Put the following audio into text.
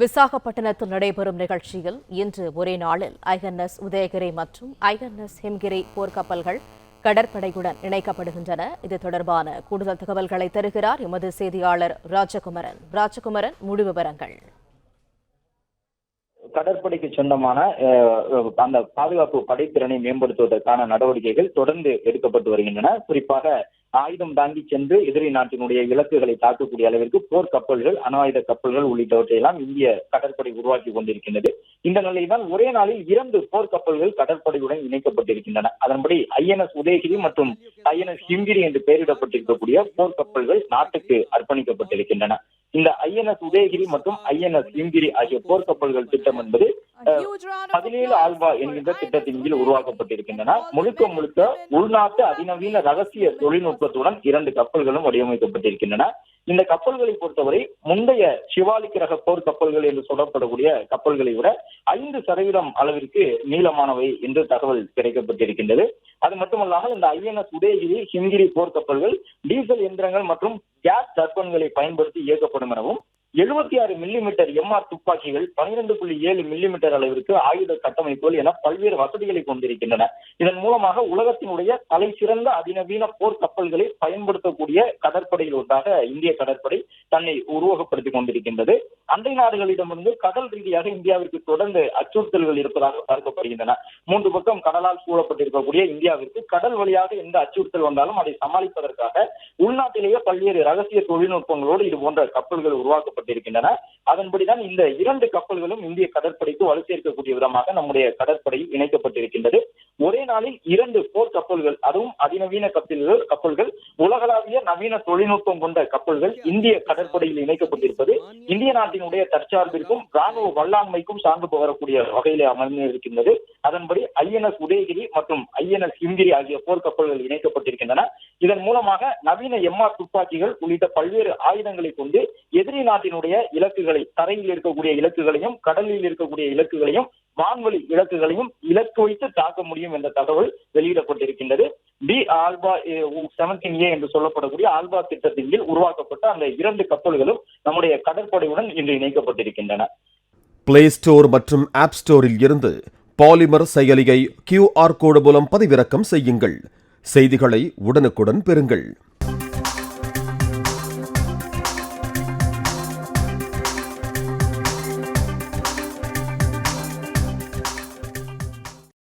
விசாகப்பட்டினத்தில் நடைபெறும் நிகழ்ச்சியில் இன்று ஒரே நாளில் ஐஎன்எஸ் உதயகிரி மற்றும் ஐஎன்எஸ் ஹிம்கிரி போர்க்கப்பல்கள் கடற்படையுடன் இணைக்கப்படுகின்றன. இது தொடர்பான கூடுதல் தகவல்களை தருகிறார் எமது செய்தியாளர் ராஜகுமரன். ராஜகுமரன் முழு விவரங்கள். கடற்படைக்கு சொந்தமான அந்த பாதுகாப்பு படைத்திறனை மேம்படுத்துவதற்கான நடவடிக்கைகள் தொடர்ந்து எடுக்கப்பட்டு வருகின்றன. குறிப்பாக ஆயுதம் தாங்கி சென்று எதிரி நாட்டினுடைய இலக்குகளை தாக்கக்கூடிய அளவிற்கு போர் கப்பல்கள் அணு ஆயுத கப்பல்கள் உள்ளிட்டவற்றை எல்லாம் இந்திய கடற்படை உருவாக்கி கொண்டிருக்கின்றது. இந்த நிலையில்தான் ஒரே நாளில் இரண்டு போர் கப்பல்கள் கடற்படையுடன் இணைக்கப்பட்டிருக்கின்றன. அதன்படி ஐஎன்எஸ் உதயகிரி மற்றும் ஐஎன்எஸ் ஹிங்கிரி என்று பெயரிடப்பட்டிருக்கக்கூடிய போர் கப்பல்கள் நாட்டுக்கு அர்ப்பணிக்கப்பட்டிருக்கின்றன. இந்த ஐஎன்எஸ் உதயகிரி மற்றும் ஐஎன்எஸ் ஹிம்கிரி ஆகிய போர் கப்பல்கள் திட்டம் என்பது பதினேழு ஆல்பா என்கின்ற திட்டத்தின் கீழ் உருவாக்கப்பட்டிருக்கின்றன. முழுக்க முழுக்க உள்நாட்டு அதிநவீன ரகசிய தொழில்நுட்பத்துடன் இரண்டு கப்பல்களும் வடிவமைக்கப்பட்டிருக்கின்றன. இந்த கப்பல்களை பொறுத்தவரை முந்தைய சிவாலிக் ரக போர் கப்பல்கள் என்று சொல்லப்படக்கூடிய கப்பல்களை விட ஐந்து சதவீதம் அளவிற்கு நீளமானவை என்று தகவல் கிடைக்கப்பட்டிருக்கின்றது. அது மட்டுமல்லாமல் இந்த ஐஎன்எஸ் உதயகிரி ஹிம்கிரி போர் கப்பல்கள் டீசல் எந்திரங்கள் மற்றும் கேஸ் டர்பன்களை பயன்படுத்தி இயக்கப்படும் எனவும் எழுபத்தி ஆறு மில்லிமீட்டர் எம்ஆர் துப்பாக்கிகள் பனிரெண்டு புள்ளி ஏழு மில்லிமீட்டர் அளவிற்கு ஆயுத கட்டமைப்புகள் என பல்வேறு வசதிகளை கொண்டிருக்கின்றன. இதன் மூலமாக உலகத்தினுடைய தலை சிறந்த அதிநவீன போர் கப்பல்களை பயன்படுத்தக்கூடிய கடற்படையில் ஒன்றாக இந்திய கடற்படை தன்னை உருவகப்படுத்திக் கொண்டிருக்கின்றது. அண்டை நாடுகளிடமிருந்து கடல் ரீதியாக இந்தியாவிற்கு தொடர்ந்து அச்சுறுத்தல்கள் இருப்பதாக பார்க்கப்படுகின்றன. மூன்று பக்கம் கடலால் சூழப்பட்டிருக்கக்கூடிய இந்தியாவிற்கு கடல் வழியாக எந்த அச்சுறுத்தல் வந்தாலும் அதை சமாளிப்பதற்காக உள்நாட்டிலேயே பல்வேறு ரகசிய தொழில்நுட்பங்களோடு இது போன்ற கப்பல்கள் உருவாக்கப்பட்டிருக்கின்றன அதன்படிதான் இந்த இரண்டு கப்பல்களும் இந்திய கடற்படைக்கு வலு சேர்க்கக்கூடிய விதமாக நம்முடைய கடற்படையில் இணைக்கப்பட்டிருக்கின்றது. ஒரே நாளில் இரண்டு போர் கப்பல்கள் அதுவும் அதிநவீன கப்பல்கள் கப்பல்கள் உலகளாவிய நவீன தொழில்நுட்பம் கொண்ட கப்பல்கள் இந்திய கடற்படையில் இணைக்கப்பட்டிருப்பது இந்திய நாட்டினுடைய தற்சார்பிற்கும் ராணுவ வல்லாண்மைக்கும் சார்ந்து வரக்கூடிய வகையிலே அமர்ந்திருக்கின்றது அதன்படி ஐஎன்எஸ் உதயகிரி மற்றும் ஐஎன்எஸ் ஹிம்கிரி ஆகிய போர் கப்பல்கள் இணைக்கப்பட்டிருக்கின்றன. இதன் மூலமாக நவீன எம்ஆர் துப்பாக்கிகள் உள்ளிட்ட பல்வேறு ஆயுதங்களை கொண்டு எதிரி நாட்டினுடைய இலக்குகளை தரையில் இருக்கக்கூடிய இலக்குகளையும் கடலில் இருக்கக்கூடிய இலக்குகளையும் வான்வழி இலக்குகளையும் இலக்கு வைத்து தாக்க முடியும். என்ற தகவல் வெளியிடப்பட்டிருக்கின்றது. டி ஆல்பா செவன்டீன் ஏ என்று சொல்லப்படக்கூடிய ஆல்பா திட்டத்தின் கீழ் உருவாக்கப்பட்ட அந்த இரண்டு கப்பல்களும் நம்முடைய கடற்படையுடன் இன்று இணைக்கப்பட்டிருக்கின்றன. பிளே ஸ்டோர் மற்றும் ஆப் ஸ்டோரில் இருந்து பாலிமர் செயலியை கியூஆர் கோடு மூலம் பதிவிறக்கம் செய்யுங்கள். செய்திகளை உடனுக்குடன் பெறுங்கள்.